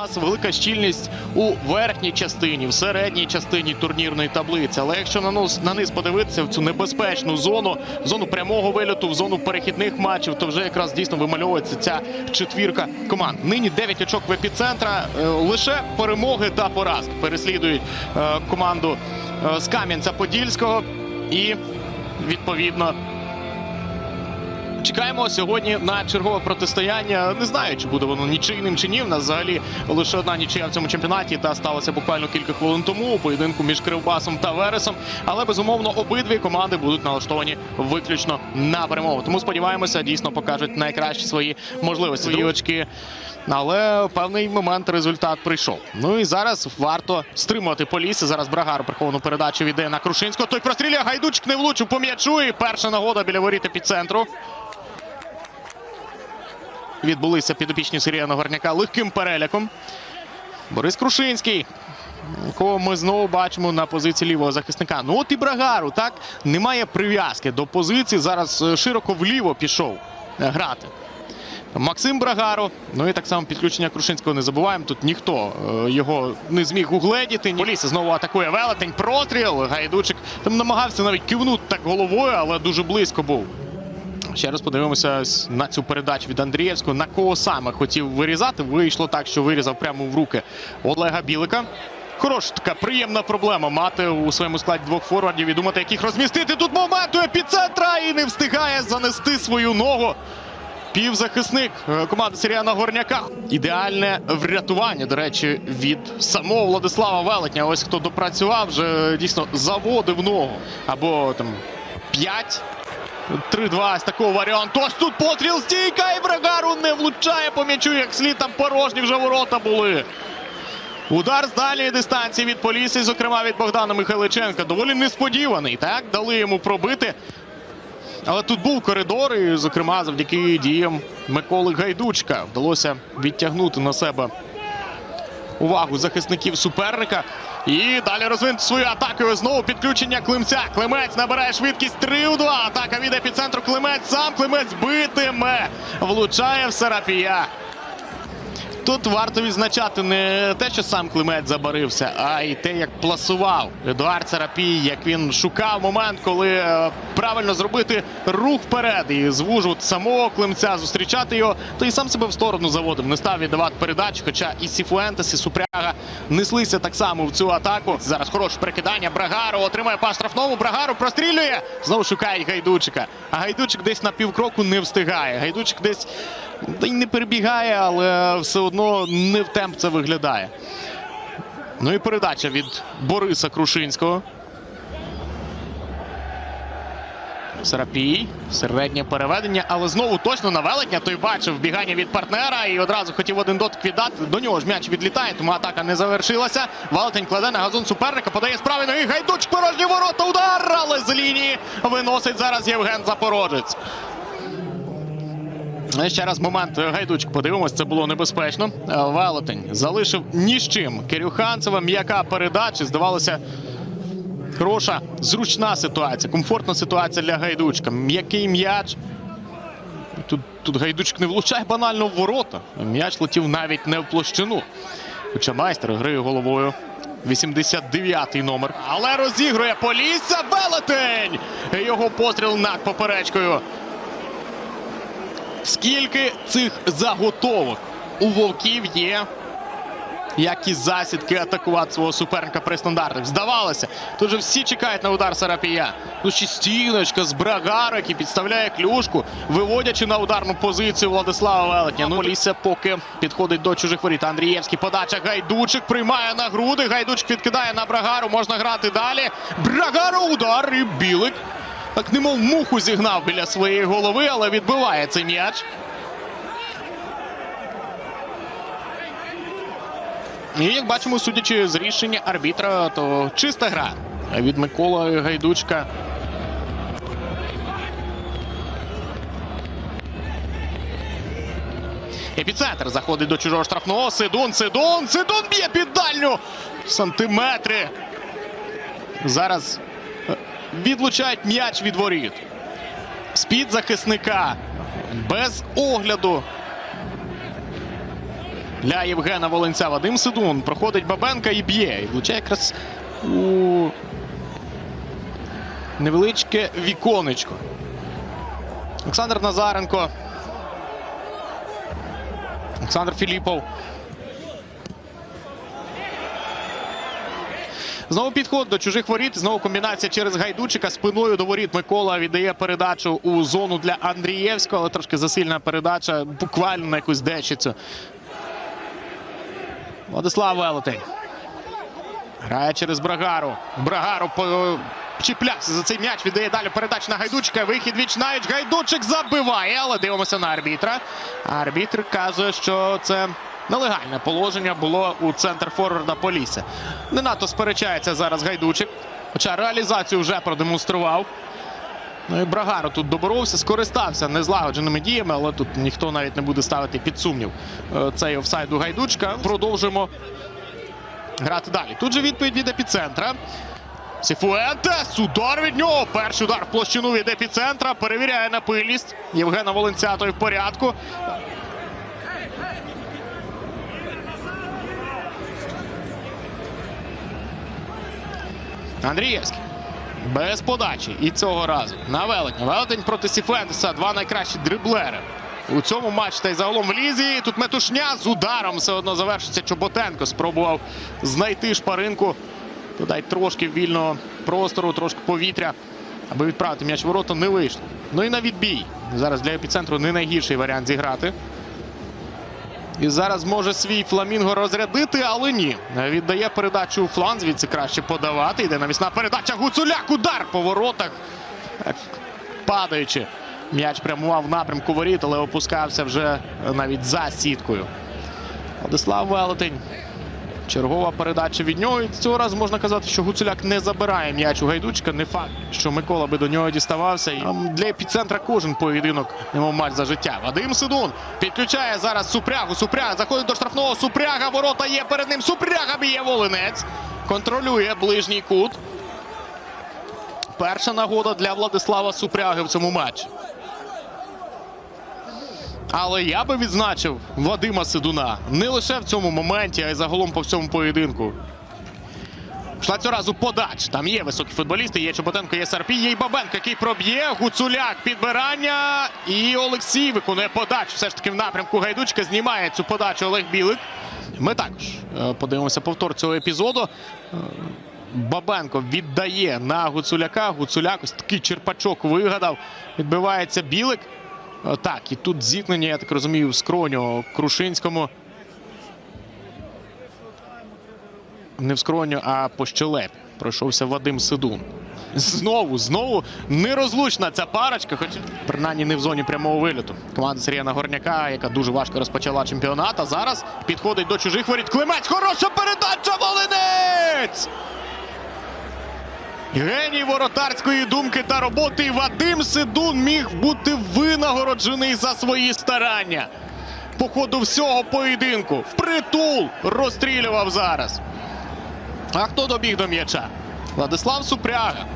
нас велика щільність у верхній частині, в середній частині турнірної таблиці. Але якщо на низ, на низ подивитися в цю небезпечну зону, в зону прямого вильоту, в зону перехідних матчів, то вже якраз дійсно вимальовується ця четвірка команд. Нині 9 очок в епіцентра. Е, Лише перемоги та поразки переслідують е, команду е, з Кам'янця-Подільського і відповідно. Чекаємо сьогодні на чергове протистояння. Не знаю, чи буде воно нічийним чи ні. В нас взагалі лише одна нічия в цьому чемпіонаті та сталося буквально кілька хвилин тому у поєдинку між Кривбасом та Вересом. Але безумовно обидві команди будуть налаштовані виключно на перемогу. Тому сподіваємося, дійсно покажуть найкращі свої можливості. Свої очки. Але певний момент результат прийшов. Ну і зараз варто стримувати Полісся. Зараз Брагар приховану передачу віддає на Крушинського. Той прострілює Гайдучик не влучив по м'ячу. І перша нагода біля воріт епіцентру. Відбулися підопічні Сергія Нагорняка легким переляком. Борис Крушинський, якого ми знову бачимо на позиції лівого захисника. Ну от і Брагару, так немає прив'язки до позиції. Зараз е, широко вліво пішов е, грати. Максим Брагаро. Ну і так само підключення Крушинського не забуваємо. Тут ніхто е, його не зміг угледіти. Полісся знову атакує велетень. Простріл. Гайдучик там намагався навіть кивнути так головою, але дуже близько був. Ще раз подивимося на цю передачу від Андрієвського. На кого саме хотів вирізати. Вийшло так, що вирізав прямо в руки Олега Білика. Хороша така приємна проблема мати у своєму складі двох форвардів і думати, яких розмістити тут моменту епіцентра і не встигає занести свою ногу. Півзахисник е, команди Сіріана Горняка. Ідеальне врятування, до речі, від самого Владислава Велетня. Ось хто допрацював, вже дійсно заводив ногу. Або там 5. 3-2 з такого варіанту. Ось тут потріл стійка і Брагару не влучає по м'ячу, як слід там порожні вже ворота були. Удар з дальньої дистанції від Полісі, зокрема від Богдана Михайличенка. Доволі несподіваний. Так, дали йому пробити. Але тут був коридор, і, зокрема, завдяки діям Миколи Гайдучка вдалося відтягнути на себе увагу захисників суперника. І далі розвинути свою атакою. Знову підключення Климця. Климець набирає швидкість 3 у 2. Атака від епіцентру. Климець сам Климець битиме. Влучає в Сарапія. Тут варто відзначати не те, що сам Климець забарився, а й те, як пласував Едуард Сарапій, як він шукав момент, коли е, правильно зробити рух вперед і звужувати самого Климця, зустрічати його, то і сам себе в сторону заводив. Не став віддавати передачу, хоча і Сіфуентес, і Супряга неслися так само в цю атаку. Зараз хороше перекидання. Брагару отримає пас штрафному. Брагару прострілює. Знову шукає Гайдучика. А Гайдучик десь на півкроку не встигає. Гайдучик десь й не перебігає, але все одно не в темп це виглядає. Ну і передача від Бориса Крушинського. Сарапій. Середнє переведення, але знову точно на велетня. Той бачив бігання від партнера і одразу хотів один дотик віддати. До нього ж м'яч відлітає, тому атака не завершилася. Велетень кладе на газон суперника, подає правої ноги. Гайдуч порожні ворота. Удар, але з лінії виносить зараз Євген Запорожець. Ну, Ще раз момент гайдучик. Подивимось, це було небезпечно. Е, Велетень залишив ні з чим. Кирюханцева м'яка передача. Здавалося, хороша, зручна ситуація, комфортна ситуація для гайдучка. М'який м'яч. Тут, тут гайдучик не влучає банально в ворота. М'яч летів навіть не в площину. Хоча майстер гриє головою. 89-й номер. Але розігрує Полісся Велетень! Його постріл над поперечкою. Скільки цих заготовок у вовків є, як і засідки атакувати свого суперника при стандартах. Здавалося, тут же всі чекають на удар Сарапія. Ну стіночка з Брагару, який підставляє клюшку, виводячи на ударну позицію Владислава Велетня. Ну, Полісся поки підходить до чужих воріт. Андрієвський подача. Гайдучик приймає на груди. Гайдучик відкидає на Брагару. Можна грати далі. Брагару удар і білик. Так немов муху зігнав біля своєї голови, але відбиває цей м'яч. І як бачимо, судячи з рішення арбітра, то чиста гра від Микола Гайдучка. Епіцентр заходить до чужого штрафного. Сидун, Сидун, Сидун б'є під дальню. Сантиметри. Зараз відлучають м'яч від воріт. З-під захисника. Без огляду. для Євгена Волинця. Вадим Сидун проходить Бабенка і б'є. І влучає якраз у невеличке віконечко. Олександр Назаренко. Олександр Філіпов. Знову підход до чужих воріт. Знову комбінація через гайдучика. Спиною до воріт Микола віддає передачу у зону для Андрієвського, але трошки засильна передача, буквально на якусь дечицю. Владислав Велетень. Грає через Брагару. Брагару по... чіплявся за цей м'яч. Віддає далі передачу на гайдучика. Вихід віч. Гайдучик забиває, але дивимося на арбітра. Арбітр казує, що це нелегальне положення було у центр форварда Полісся. Не надто сперечається зараз гайдучик. Хоча реалізацію вже продемонстрував. Ну і Брагаро тут доборовся, скористався незлагодженими діями, але тут ніхто навіть не буде ставити під сумнів е, цей офсайд у гайдучка. Продовжуємо грати далі. Тут же відповідь від епіцентра. Сіфуентес. Удар від нього. Перший удар в площину від епіцентра. Перевіряє на пильність. Євгена Волинця той в порядку. Андрієвський. Без подачі. І цього разу на Велетня. Велетень проти Сіфуентеса. Два найкращі дриблери. У цьому матчі та й загалом в лізі. Тут метушня з ударом все одно завершиться. Чоботенко спробував знайти шпаринку. Додай трошки вільного простору, трошки повітря, аби відправити м'яч ворота, не вийшло. Ну і на відбій. Зараз для епіцентру не найгірший варіант зіграти. І зараз може свій фламінго розрядити, але ні. Віддає передачу у фланг, звідси краще подавати. Йде навісна передача. Гуцуляк. Удар по воротах. Падаючи. М'яч прямував в напрямку воріт, але опускався вже навіть за сіткою. Владислав Велетень. Чергова передача від нього. І цього разу можна казати, що Гуцуляк не забирає м'яч у гайдучка. Не факт, що Микола би до нього діставався. І для епіцентра кожен поєдинок немов матч за життя. Вадим Сидун підключає зараз Супрягу. Супряга заходить до штрафного. Супряга. Ворота є перед ним. Супряга б'є Волинець. Контролює ближній кут. Перша нагода для Владислава Супряги в цьому матчі. Але я би відзначив Вадима Сидуна не лише в цьому моменті, а й загалом по всьому поєдинку. Пішла цього разу подач. Там є високі футболісти, є Чоботенко, є Сарпій, є й Бабенко, який проб'є. Гуцуляк підбирання. І Олексій виконує подачу. Все ж таки в напрямку Гайдучка знімає цю подачу Олег Білик. Ми також е, подивимося повтор цього епізоду. Е, Бабенко віддає на Гуцуляка. Гуцуляк ось такий черпачок вигадав. Відбивається Білик. Е, Так, і тут зіткнення, я так розумію, в скроню Крушинському. Не в скроню, а по щелепі. Пройшовся Вадим Сидун. Знову, знову нерозлучна ця парочка, хоча принаймні не в зоні прямого виліту. Команда Сергія Нагорняка, яка дуже важко розпочала чемпіонат, а зараз підходить до чужих воріт. Климець, хороша передача, Волинець! Геній воротарської думки та роботи Вадим Сидун міг бути винагороджений за свої старання. По ходу всього поєдинку впритул розстрілював зараз. А хто добіг до м'яча? Владислав Супряга.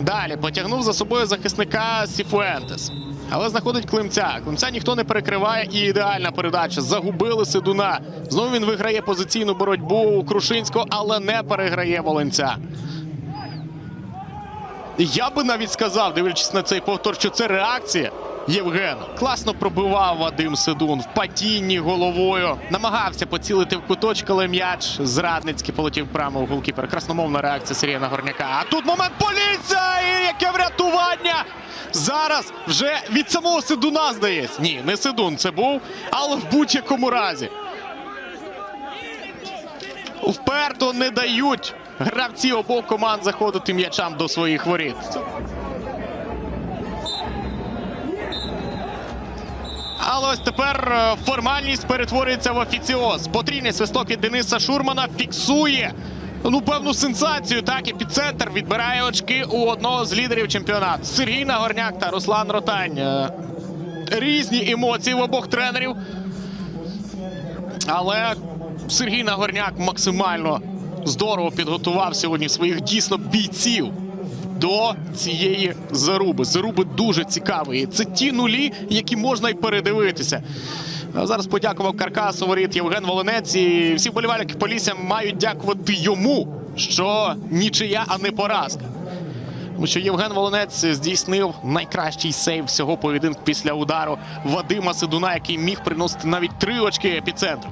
Далі потягнув за собою захисника Сіфуентес. Але знаходить Климця. Климця ніхто не перекриває і ідеальна передача. Загубили Сидуна. Знову він виграє позиційну боротьбу у Крушинського, але не переграє Волинця. Я би навіть сказав, дивлячись на цей повтор, що це реакція Євгена. Класно пробивав Вадим Сидун в падінні головою. Намагався поцілити в куточок, але м'яч зрадницький полетів прямо у голкіпер. Красномовна реакція Сергія Нагорняка. А тут момент поліція! І яке врятування! Зараз вже від самого Сидуна здається. Ні, не Сидун це був, але в будь-якому разі. Вперто не дають гравці обох команд заходити м'ячам до своїх воріт. Але ось тепер е, формальність перетворюється в офіціоз. Потрійний свисток від Дениса Шурмана фіксує ну певну сенсацію. Так епіцентр відбирає очки у одного з лідерів чемпіонату. Сергій Нагорняк та Руслан Ротань. Е, Різні емоції в обох тренерів. Але Сергій Нагорняк максимально здорово підготував сьогодні своїх дійсно бійців до цієї заруби. Заруби дуже цікавої. Це ті нулі, які можна й передивитися. Зараз подякував каркасу воріт Євген Волонець. І всі вболівальники Полісся мають дякувати йому, що нічия, а не поразка. Тому що Євген Волонець здійснив найкращий сейв всього поєдинку після удару Вадима Сидуна, який міг приносити навіть три очки епіцентру.